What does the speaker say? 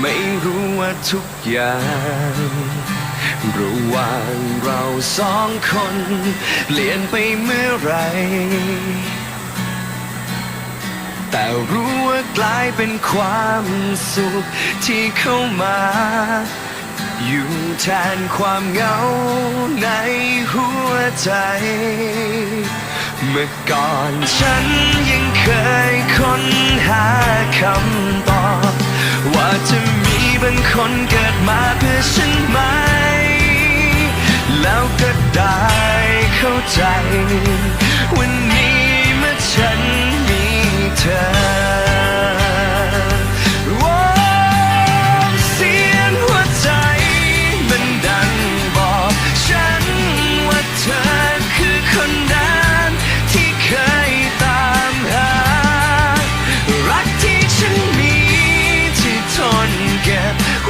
ไม่รู้ว่าทุกอย่างระหว่างเราสองคนเปลี่ยนไปเมื่อไร แต่รู้ว่ากลายเป็นความสุขที่เข้ามา อยู่แทนความเหงาในหัวใจ เมื่อก่อนฉันยังเคยค้นหาคำ จะมีบางคนเกิดมาเพื่อฉันไหม แล้วก็ได้เข้าใจ วันนี้ รั